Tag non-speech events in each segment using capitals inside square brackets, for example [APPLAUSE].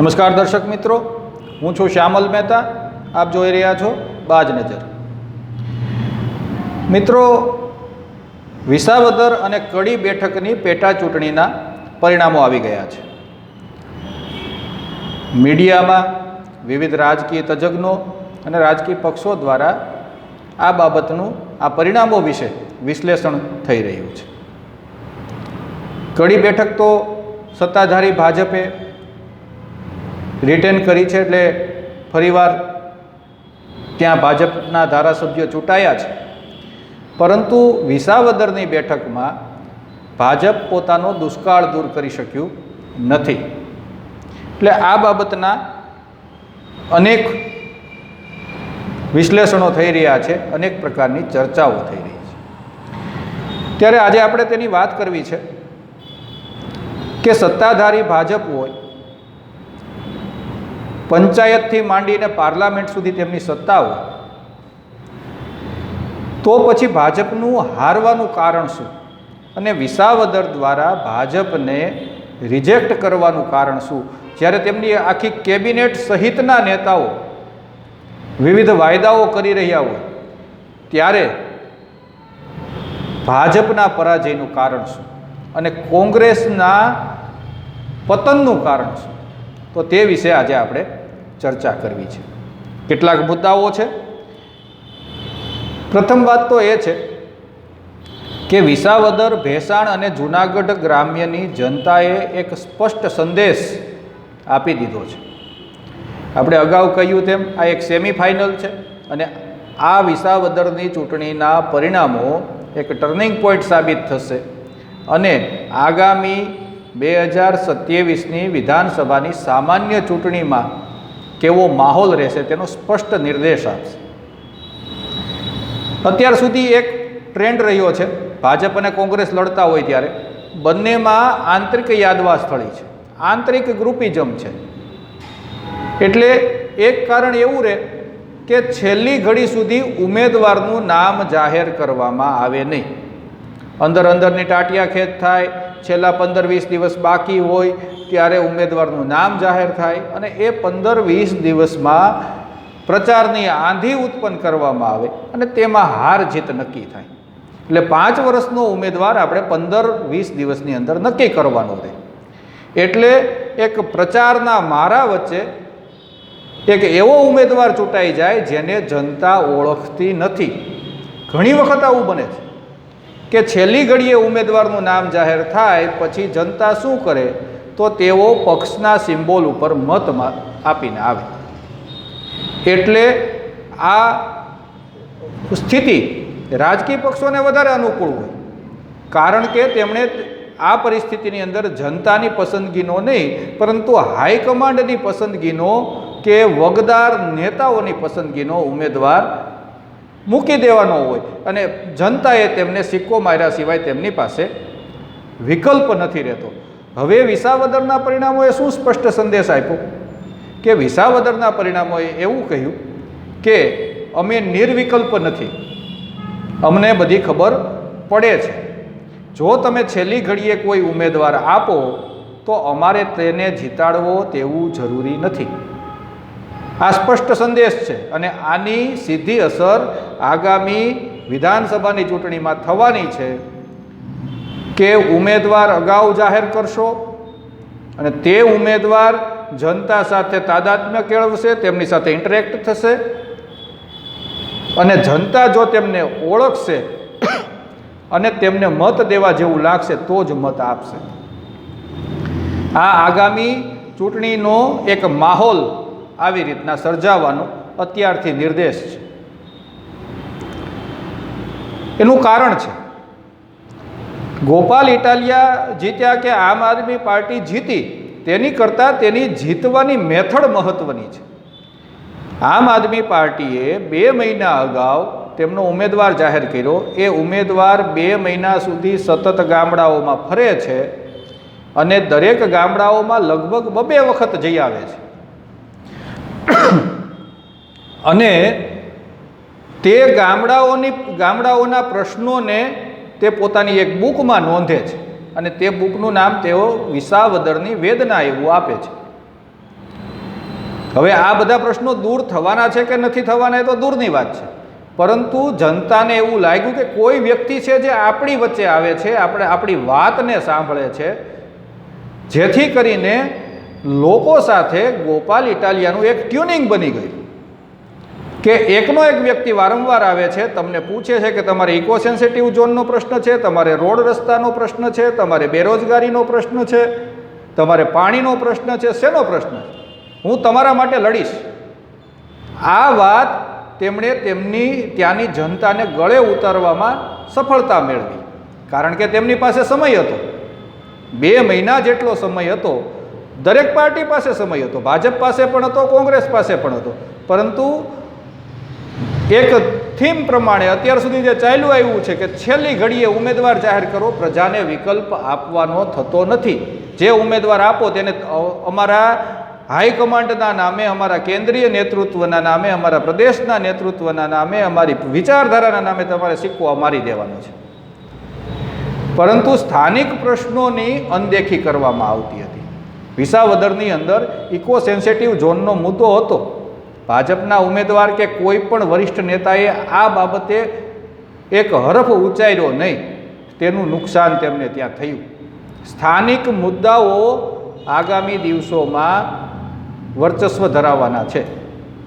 નમસ્કાર દર્શક મિત્રો, હું છું શ્યામલ મહેતા, આપ જોઈ રહ્યા છો બાજ નજર. મિત્રો, વિસાવદર અને કડી બેઠકની પેટા ચૂંટણીના પરિણામો આવી ગયા છે. મીડિયામાં વિવિધ રાજકીય તજજ્ઞો અને રાજકીય પક્ષો દ્વારા આ બાબતનું, આ પરિણામો વિશે વિશ્લેષણ થઈ રહ્યું છે. કડી બેઠક તો સત્તાધારી ભાજપે રિટેન કરી છે એટલે ફરીવાર ત્યાં ભાજપના ધારાસભ્યો ચૂંટાયા છે. પરંતુ વિસાવદરની બેઠકમાં ભાજપ પોતાનો દુષ્કાળ દૂર કરી શક્યું નથી. એટલે આ બાબતના અનેક વિશ્લેષણો થઈ રહ્યા છે, અનેક પ્રકારની ચર્ચાઓ થઈ રહી છે. ત્યારે આજે આપણે તેની વાત કરવી છે કે સત્તાધારી ભાજપ હોય પંચાયતથી માંડીને પાર્લામેન્ટ સુધી તેમની સત્તાઓ તો પછી ભાજપનું હારવાનું કારણ શું? અને વિસાવદર દ્વારા ભાજપને રિજેક્ટ કરવાનું કારણ શું? જ્યારે તેમની આખી કેબિનેટ સહિતના નેતાઓ વિવિધ વાયદાઓ કરી રહ્યા હોય, ત્યારે ભાજપના પરાજયનું કારણ શું? અને કોંગ્રેસના પતનનું કારણ શું? તો તે વિશે આજે આપણે ચર્ચા કરવી છે. કેટલાક મુદ્દાઓ છે. પ્રથમ વાત તો એ છે કે વિસાવદર, ભેસાણ અને જૂનાગઢ ગ્રામ્યની જનતાએ એક સ્પષ્ટ સંદેશ આપી દીધો છે. આપણે અગાઉ કહ્યું તેમ આ એક સેમિફાઇનલ છે અને આ વિસાવદરની ચૂંટણીના પરિણામો એક ટર્નિંગ પોઈન્ટ સાબિત થશે અને આગામી બે હજાર સત્યાવીસની વિધાનસભાની સામાન્ય ચૂંટણીમાં કેવો માહોલ રહેશે તેનો સ્પષ્ટ નિર્દેશ આપશે. અત્યાર સુધી એક ટ્રેન્ડ રહ્યો છે. ભાજપ અને કોંગ્રેસ લડતા હોય ત્યારે બંનેમાં આંતરિક યાદવા સ્થળી છે. આંતરિક ગ્રુપિઝમ છે. એટલે એક કારણ એવું રહે કે છેલ્લી ઘડી સુધી ઉમેદવારનું નામ જાહેર કરવામાં આવે નહીં. અંદર અંદરની ટાટિયા ખેંચ થાય છેલ્લા પંદર વીસ દિવસ બાકી હોય ત્યારે ઉમેદવારનું નામ જાહેર થાય અને એ પંદર વીસ દિવસમાં પ્રચારની આંધી ઉત્પન્ન કરવામાં આવે અને તેમાં હાર જીત નક્કી થાય. એટલે પાંચ વર્ષનો ઉમેદવાર આપણે પંદર વીસ દિવસની અંદર નક્કી કરવાનો રહે. એટલે એક પ્રચારના મારા વચ્ચે એક એવો ઉમેદવાર ચૂંટાઈ જાય જેને જનતા ઓળખતી નથી. ઘણી વખત આવું બને છે. કે છેલ્લી ઘડીએ ઉમેદવારનું નામ જાહેર થાય, પછી જનતા શું કરે, તો તેઓ પક્ષના સિમ્બોલ ઉપર મતમાં આપીને આવે. એટલે આ સ્થિતિ રાજકીય પક્ષોને વધારે અનુકૂળ હોય. કારણ કે તેમણે આ પરિસ્થિતિની અંદર જનતાની પસંદગીનો નહીં, પરંતુ હાઈકમાન્ડની પસંદગીનો કે વગદાર નેતાઓની પસંદગીનો ઉમેદવાર મૂકી દેવાનો હોય અને જનતાએ તેમને સિક્કો માર્યા સિવાય તેમની પાસે વિકલ્પ નથી રહેતો. હવે વિસાવદરના પરિણામોએ શું સ્પષ્ટ સંદેશ આપ્યો કે વિસાવદરના પરિણામોએ એવું કહ્યું કે અમે નિર્વિકલ્પ નથી. અમને બધી ખબર પડે છે. જો તમે છેલ્લી ઘડીએ કોઈ ઉમેદવાર આપો, તો અમારે તેને જીતાડવો તેવું જરૂરી નથી. આ સ્પષ્ટ સંદેશ છે અને આની સીધી અસર આગામી વિધાનસભાની ચૂંટણીમાં થવાની છે કે ઉમેદવાર અગાઉ જાહેર કરશો અને તે ઉમેદવાર જનતા સાથે તાદાત્મ્ય કેળવશે, તેમની સાથે ઇન્ટરેક્ટ થશે અને જનતા જો તેમને ઓળખશે અને તેમને મત દેવા જેવું લાગશે, તો જ મત આપશે. આ આગામી ચૂંટણીનો એક માહોલ આવી રીતના સર્જાવાનો અત્યારથી નિર્દેશ છે. એનું કારણ છે, ગોપાલ ઇટાલિયા જીત્યા કે આમ આદમી પાર્ટી જીતી, તેની કરતાં તેની જીતવાની મેથડ મહત્ત્વની છે. આમ આદમી પાર્ટીએ બે મહિના અગાઉ તેમનો ઉમેદવાર જાહેર કર્યો. એ ઉમેદવાર બે મહિના સુધી સતત ગામડાઓમાં ફરે છે અને દરેક ગામડાઓમાં લગભગ બબે વખત જઈ આવે છે. [COUGHS] અને તે ગામડાઓની, ગામડાઓના પ્રશ્નોને તે પોતાની એક બુકમાં નોંધે છે. અને તે બુકનું નામ તેઓ વિસાવદરની વેદના એવું આપે છે. હવે આ બધા પ્રશ્નો દૂર થવાના છે કે નથી થવાના એ તો દૂરની વાત છે. પરંતુ જનતાને એવું લાગ્યું કે કોઈ વ્યક્તિ છે જે આપણી વચ્ચે આવે છે, આપણે આપણી વાતને સાંભળે છે, જેથી કરીને લોકો સાથે ગોપાલ ઇટાલિયાનું એક ટ્યુનિંગ બની ગયું. કે એકનો એક વ્યક્તિ વારંવાર આવે છે, તમને પૂછે છે કે તમારે ઇકો સેન્સિટિવ ઝોનનો પ્રશ્ન છે, તમારે રોડ રસ્તાનો પ્રશ્ન છે, તમારે બેરોજગારીનો પ્રશ્ન છે, તમારે પાણીનો પ્રશ્ન છે, શેનો પ્રશ્ન હું તમારા માટે લડીશ. આ વાત તેમણે તેમની, ત્યાંની જનતાને ગળે ઉતારવામાં સફળતા મેળવી. કારણ કે તેમની પાસે સમય હતો. બે મહિના જેટલો સમય હતો દરેક પાર્ટી પાસે સમય હતો. ભાજપ પાસે પણ હતો, કોંગ્રેસ પાસે પણ હતો. પરંતુ એક થીમ પ્રમાણે અત્યાર સુધી જે ચાલ્યું આવ્યું છે કે છેલ્લી ઘડીએ ઉમેદવાર જાહેર કરો, પ્રજાને વિકલ્પ આપવાનો થતો નથી. જે ઉમેદવાર આપો તેને અમારા હાઈકમાન્ડના નામે, અમારા કેન્દ્રીય નેતૃત્વના નામે, અમારા પ્રદેશના નેતૃત્વના નામે, અમારી વિચારધારાના નામે તમારે સિક્કો મારી દેવાનો છે. પરંતુ સ્થાનિક પ્રશ્નોની અનદેખી કરવામાં આવતી હતી. વિસાવદરની અંદર ઇકો સેન્સિટિવ ઝોનનો મુદ્દો હતો. ભાજપના ઉમેદવાર કે કોઈ પણ વરિષ્ઠ નેતાએ આ બાબતે એક હરફ ઉચ્ચાર્યો નહીં. તેનું નુકસાન તેમને ત્યાં થયું. સ્થાનિક મુદ્દાઓ આગામી દિવસોમાં વર્ચસ્વ ધરાવવાના છે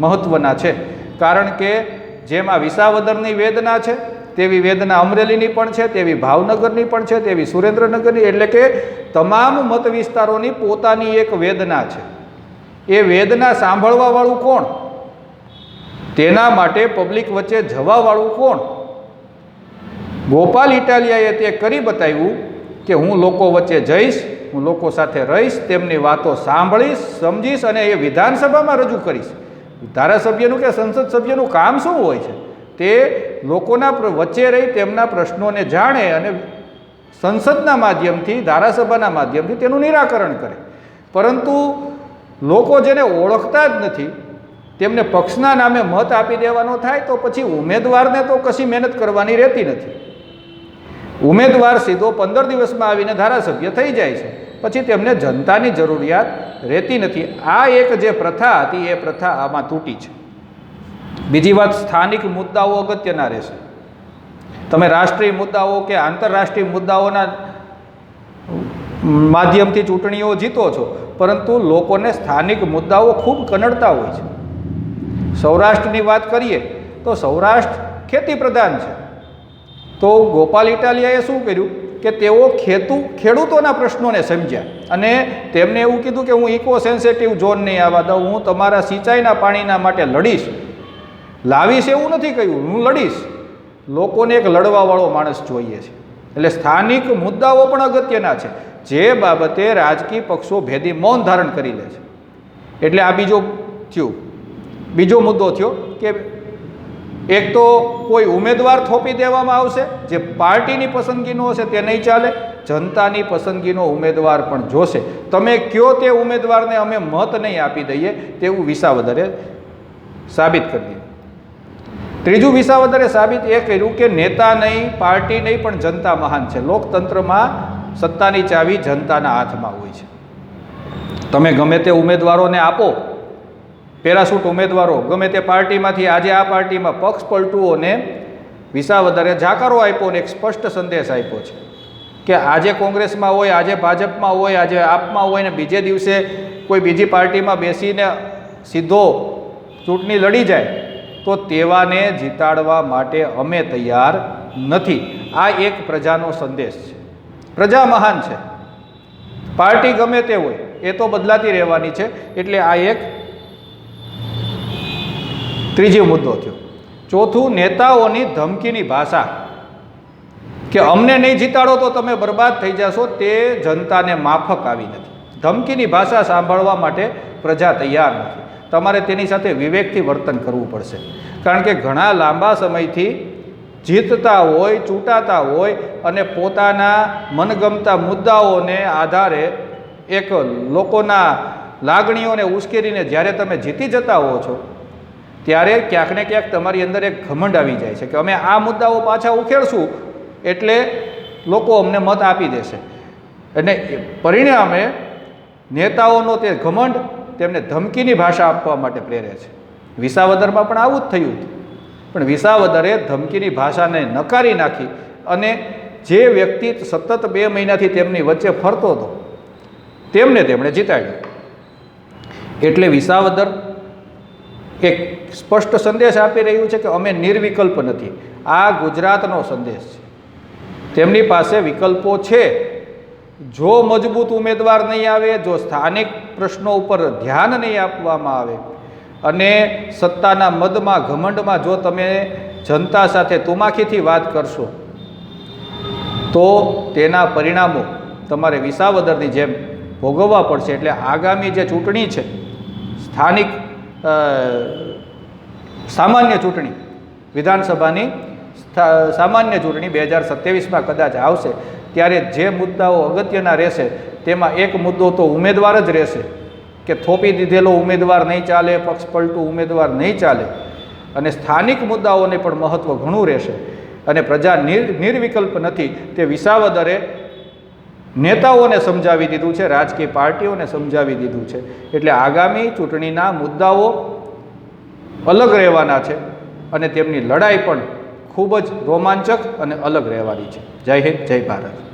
મહત્ત્વના છે. કારણ કે જેમાં વિસાવદરની વેદના છે તેવી વેદના અમરેલીની પણ છે, તેવી ભાવનગરની પણ છે, તેવી સુરેન્દ્રનગરની, એટલે કે તમામ મત વિસ્તારોની પોતાની એક વેદના છે. એ વેદના સાંભળવાવાળું કોણ? તેના માટે પબ્લિક વચ્ચે જવાવાળું કોણ? ગોપાલ ઇટાલિયાએ તે કરી બતાવ્યું કે હું લોકો વચ્ચે જઈશ, હું લોકો સાથે રહીશ, તેમની વાતો સાંભળીશ, સમજીશ અને એ વિધાનસભામાં રજૂ કરીશ. ધારાસભ્યનું કે સંસદ સભ્યનું કામ શું હોય છે? તે લોકોના વચ્ચે રહી તેમના પ્રશ્નોને જાણે અને સંસદના માધ્યમથી, ધારાસભાના માધ્યમથી તેનું નિરાકરણ કરે. પરંતુ લોકો જેને ઓળખતા જ નથી, તેમને પક્ષના નામે મત આપી દેવાનો થાય તો પછી ઉમેદવારને તો કશી મહેનત કરવાની રહેતી નથી. ઉમેદવાર સીધો પંદર દિવસમાં આવીને ધારાસભ્ય થઈ જાય છે. પછી તેમને જનતાની જરૂરિયાત રહેતી નથી. આ એક જે પ્રથા હતી, એ પ્રથા આમાં તૂટી છે. બીજી વાત, સ્થાનિક મુદ્દાઓ અગત્યના રહેશે. તમે રાષ્ટ્રીય મુદ્દાઓ કે આંતરરાષ્ટ્રીય મુદ્દાઓના માધ્યમથી ચૂંટણીઓ જીતો છો, પરંતુ લોકોને સ્થાનિક મુદ્દાઓ ખૂબ કનડતા હોય છે. સૌરાષ્ટ્રની વાત કરીએ, તો સૌરાષ્ટ્ર ખેતી પ્રધાન છે. તો ગોપાલ ઇટાલિયાએ શું કર્યું કે તેઓ ખેતુ, ખેડૂતોના પ્રશ્નોને સમજ્યા અને તેમને એવું કીધું કે હું ઇકો સેન્સિટિવ ઝોન નહીં આવવા દઉં, હું તમારા સિંચાઈના પાણીના માટે લડીશ લાવીશ એવું નથી કહ્યું, હું લડીશ. લોકોને એક લડવાવાળો માણસ જોઈએ છે. એટલે સ્થાનિક મુદ્દાઓ પણ અગત્યના છે. જે બાબતે રાજકીય પક્ષો ભેદી મૌન ધારણ કરી લે છે. એટલે આ બીજો થયું. બીજો મુદ્દો થયો કે એક તો કોઈ ઉમેદવાર થોપી દેવામાં આવશે, જે પાર્ટીની પસંદગીનો હશે તે નહીં ચાલે, જનતાની પસંદગીનો ઉમેદવાર પણ જોશે. તમે કયો તે ઉમેદવારને અમે મત નહીં આપી દઈએ તેવું વિસાવદરે સાબિત કરી દીધું ત્રીજું વિસાવદરે સાબિત એ કર્યું કે નેતા નહીં, પાર્ટી નહીં, પણ જનતા મહાન છે. લોકતંત્રમાં સત્તાની ચાવી જનતાના હાથમાં હોય છે. તમે ગમે તે ઉમેદવારોને આપો, પેરાસૂટ ઉમેદવારો, ગમે તે પાર્ટીમાંથી આજે આ પાર્ટીમાં પક્ષ પલટુઓને વિસાવદરે જાકારો આપ્યો અને એક સ્પષ્ટ સંદેશ આપ્યો છે કે આજે કોંગ્રેસમાં હોય, આજે ભાજપમાં હોય, આજે આપમાં હોય ને બીજે દિવસે કોઈ બીજી પાર્ટીમાં બેસીને સીધો ચૂંટણી લડી જાય તો તેવાને જીતાડવા માટે અમે તૈયાર નથી. આ એક પ્રજાનો સંદેશ છે. પ્રજા મહાન છે. પાર્ટી ગમે તે હોય, એ તો બદલાતી રહેવાની છે. એટલે આ એક ત્રીજો મુદ્દો થયો. ચોથું, નેતાઓની ધમકીની ભાષા. કે અમને નહીં જીતાડો તો તમે બરબાદ થઈ જશો, તે જનતાને માફક આવી નથી. ધમકીની ભાષા સાંભળવા માટે પ્રજા તૈયાર નથી. તમારે તેની સાથે વિવેકથી વર્તન કરવું પડશે. કારણ કે ઘણા લાંબા સમયથી જીતતા હોય, ચૂંટાતા હોય અને પોતાના મનગમતા મુદ્દાઓને આધારે એક લોકોના લાગણીઓને ઉશ્કેરીને જ્યારે તમે જીતી જતા હો છો, ત્યારે ક્યાંક ને ક્યાંક તમારી અંદર એક ઘમંડ આવી જાય છે કે અમે આ મુદ્દાઓ પાછા ઉખેડશું એટલે લોકો અમને મત આપી દેશે. અને પરિણામે નેતાઓનો તે ઘમંડ તેમને ધમકીની ભાષા આપવા માટે પ્રેરે છે. વિસાવદરમાં પણ આવું જ થયું હતું. પણ વિસાવદરે ધમકીની ભાષાને નકારી નાખી અને જે વ્યક્તિ સતત બે મહિનાથી તેમની વચ્ચે ફરતો હતો, તેમને તેમણે જીતાડ્યો. એટલે વિસાવદર એક સ્પષ્ટ સંદેશ આપી રહ્યું છે કે અમે નિર્વિકલ્પ નથી. આ ગુજરાતનો સંદેશ છે. તેમની પાસે વિકલ્પો છે. જો મજબૂત ઉમેદવાર નહીં આવે, જો સ્થાનિક પ્રશ્નો ઉપર ધ્યાન નહીં આપવામાં આવે અને સત્તાના મદમાં, ઘમંડમાં જો તમે જનતા સાથે તુમાખીથી વાત કરશો, તો તેના પરિણામો તમારે વિસાવદરની જેમ ભોગવવા પડશે. એટલે આગામી જે ચૂંટણી છે, સ્થાનિક સામાન્ય ચૂંટણી, વિધાનસભાની સામાન્ય ચૂંટણી બે હજાર સત્યાવીસમાં કદાચ આવશે. ત્યારે જે મુદ્દાઓ અગત્યના રહેશે, તેમાં એક મુદ્દો તો ઉમેદવાર જ રહેશે, કે થોપી દીધેલો ઉમેદવાર નહીં ચાલે પક્ષ પલટું ઉમેદવાર નહીં ચાલે. અને સ્થાનિક મુદ્દાઓને પણ મહત્ત્વ ઘણું રહેશે. અને પ્રજા નિર, નિર્વિકલ્પ નથી, તે વિસાવદરે નેતાઓને સમજાવી દીધું છે, રાજકીય પાર્ટીઓને સમજાવી દીધું છે. એટલે આગામી ચૂંટણીના મુદ્દાઓ અલગ રહેવાના છે અને તેમની લડાઈ પણ ખૂબ જ રોમાંચક અને અલગ રહેવાની છે. જય હિન્દ, જય ભારત.